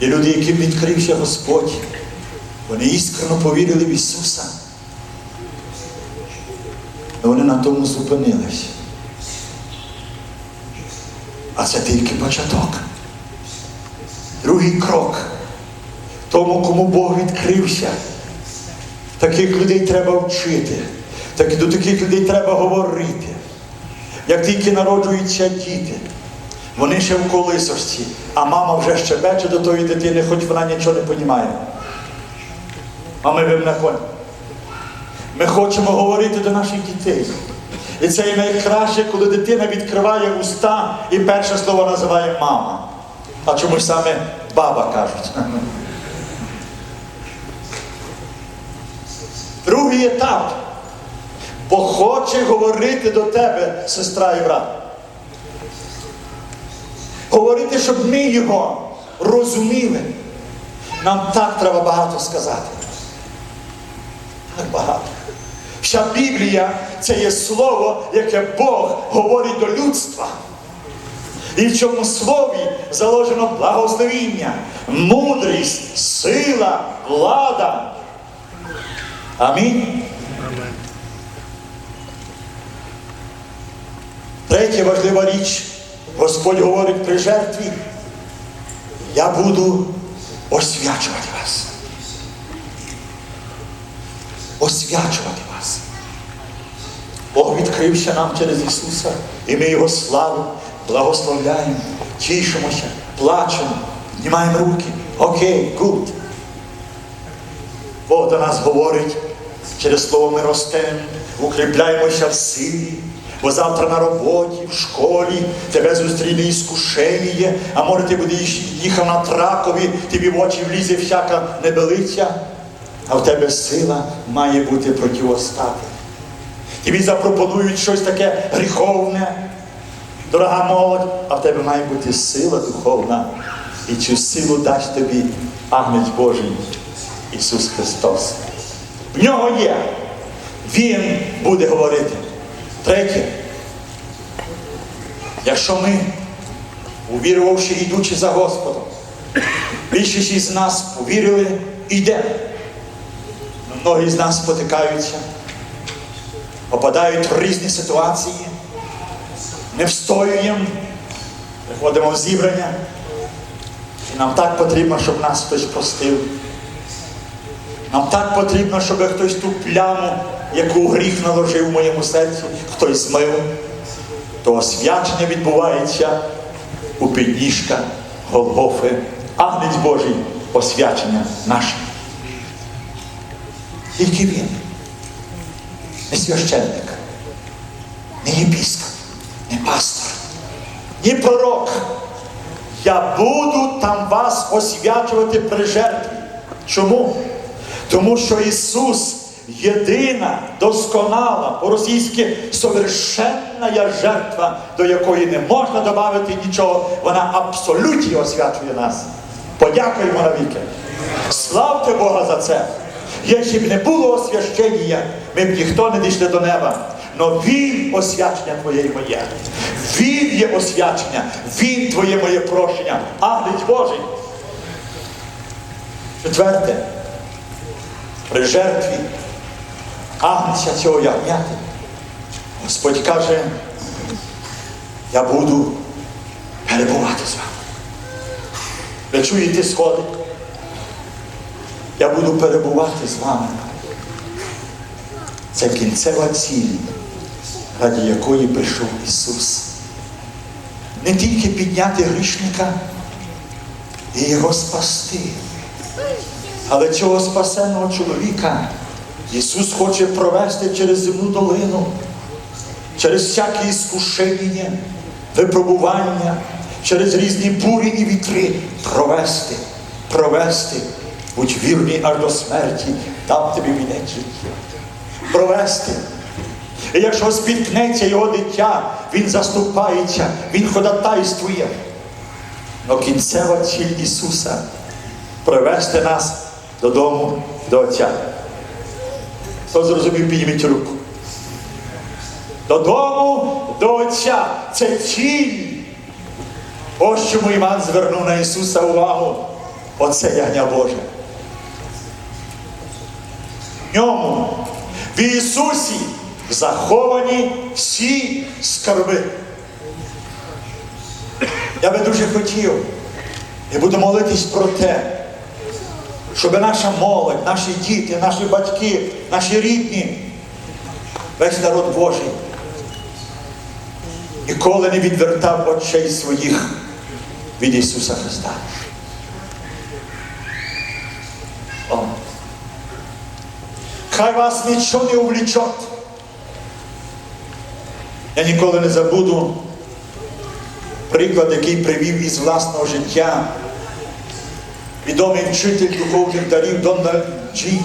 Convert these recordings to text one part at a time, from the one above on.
Є люди, яким відкрився Господь. Вони іскрено повірили в Ісуса. Але вони на тому зупинились. А це тільки початок. Другий крок. Тому, кому Бог відкрився. Таких людей треба вчити. Так, до таких людей треба говорити. Як тільки народжуються діти, вони ще в колисості, а мама вже щебече до тої дитини, хоч вона нічого не розуміє. А ми вим не хочемо. Ми хочемо говорити до наших дітей. І це і найкраще, коли дитина відкриває уста і перше слово називає мама. А чомусь саме баба кажуть. Другий етап. Бо хоче говорити до тебе, сестра і брат. Говорити, щоб ми його розуміли. Нам так треба багато сказати. Так багато. Вся Біблія це є слово, яке Бог говорить до людства. І в цьому слові заложено благословіння, мудрість, сила, влада. Амінь. Третя важлива річ. Господь говорить при жертві. Я буду освячувати вас. Освячувати вас. Бог відкрився нам через Ісуса, і ми Його славу благословляємо, тішимося, плачемо, піднімаємо руки. Окей, гуд. Бог до нас говорить, через слово ми ростемо, укріпляємося в силі. Бо завтра на роботі, в школі тебе зустріне іскушення, а може ти будеш їхав на тракові, тобі в очі влізе всяка небелиця, а в тебе сила має бути противостати. Тобі запропонують щось таке гріховне, дорога молодь, а в тебе має бути сила духовна. І цю силу дасть тобі Агнець Божий Ісус Христос. В нього є. Він буде говорити. Третє. Якщо ми, увірувавши, йдучи за Господом, більшість із нас повірили, йдемо. Многі з нас спотикаються, попадають в різні ситуації, не встоюємо, приходимо в зібрання. І нам так потрібно, щоб нас хтось простив. Нам так потрібно, щоб хтось ту пляму, яку гріх наложив в моєму серці, хтось змив. То освячення відбувається у підніжка Голгофи. Агнець Божий освячення наше. Тільки він. Не священник, не єпископ, не пастор, ні пророк. Я буду там вас освячувати при жертві. Чому? Тому що Ісус єдина, досконала, по-російськи совершенна жертва, до якої не можна додати нічого. Вона абсолютно освячує нас. Подякуємо навіки. Славте Бога за це. Якщо б не було освящення, ми б ніхто не дійшли до неба. Но Він освячення твоє і моє. Він є освячення, Він твоє моє прощення. Агнець Божий. Четверте. При жертві Агнця цього ягняти. Господь каже, я буду перебувати з вами. Ви чуєте сходи? Я буду перебувати з вами. Це кінцева ціль, раді якої прийшов Ісус. Не тільки підняти грішника і його спасти, але цього спасеного чоловіка Ісус хоче провести через земну долину, через всякі іскушення, випробування, через різні бурі і вітри провести, провести, будь вірний аж до смерті, дам тобі вінець життя. Провести. І якщо спіткнеться його дитя, він заступається, він ходатайствує. Но кінцева ціль Ісуса привести нас додому до Отця. Хто зрозумів, підніміть руку. Додому до Отця. Це ціль. Ось чому Іван звернув на Ісуса увагу. Оце ягня Боже. В ньому, в Ісусі, заховані всі скарби. Я би дуже хотів і буду молитись про те, щоб наша молодь, наші діти, наші батьки, наші рідні, весь народ Божий ніколи не відвертав очей своїх від Ісуса Христа. О. Хай вас нічого не увлічет. Я ніколи не забуду приклад, який привів із власного життя відомий вчитель духовних дарів Дональд Джі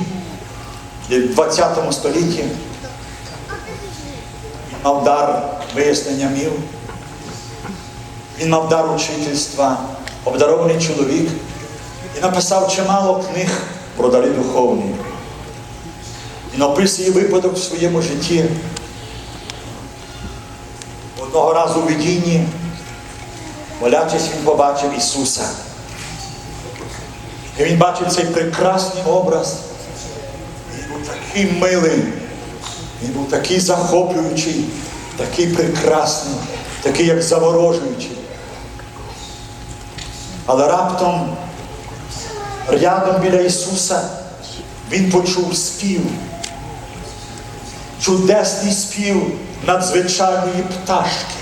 в 20 столітті. Він мав дар вияснення міру. Він мав дар учительства, обдарований чоловік і написав чимало книг про дари духовні. Він описує випадок в своєму житті. Одного разу у видінні, молячись, він побачив Ісуса. І він бачив цей прекрасний образ. Він був такий милий, він був такий захоплюючий, такий прекрасний, такий як заворожуючий. Але раптом, рядом біля Ісуса, він почув спів. Чудесний спів надзвичайної пташки.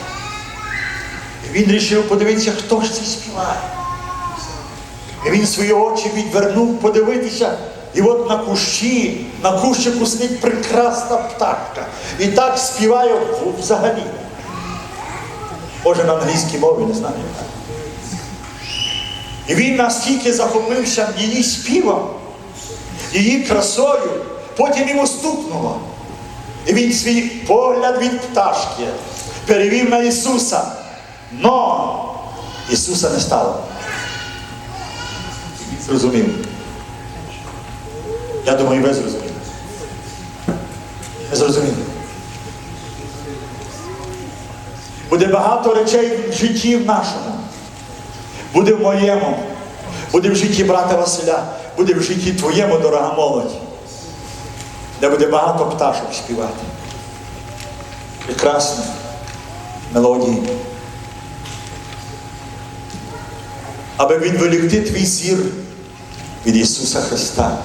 І він вирішив подивитися, хто ж це співає. І він свої очі відвернув подивитися, і от на кущі, на кущику сидить прекрасна пташка. І так співає взагалі. Може на англійській мові, не знаю. І він настільки захопився її співом, її красою, потім йому стукнуло. І він свій погляд від пташки перевів на Ісуса. Но Ісуса не стало. Зрозумів. Я думаю, ви зрозуміли. Ви зрозуміли. Буде багато речей в житті в нашому. Буде в моєму, буде в житті брата Василя, буде в житті твоєму, дорога молодь, де буде багато пташок співати. Прекрасні мелодії. Аби відволікти твій зір від Ісуса Христа.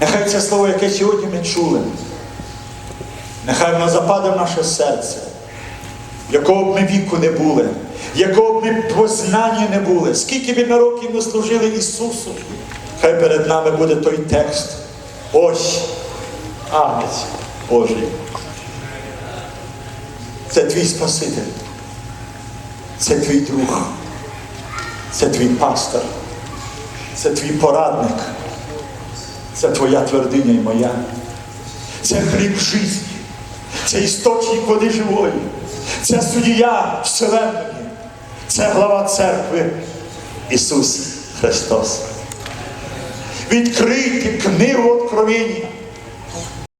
Нехай це слово, яке сьогодні ми чули, нехай воно западе в наше серце, якого б ми віку не були, якого б ми познання не були, скільки б ми років не служили Ісусу, хай перед нами буде той текст. Ось Агнець Божий. Це твій Спаситель, це твій друг, це твій пастор, це твій порадник, це твоя твердиня і моя. Це хліб житті, це істочник води живої, це судія Вселенної, це глава церкви Ісус Христос. Відкрийте книгу Откровення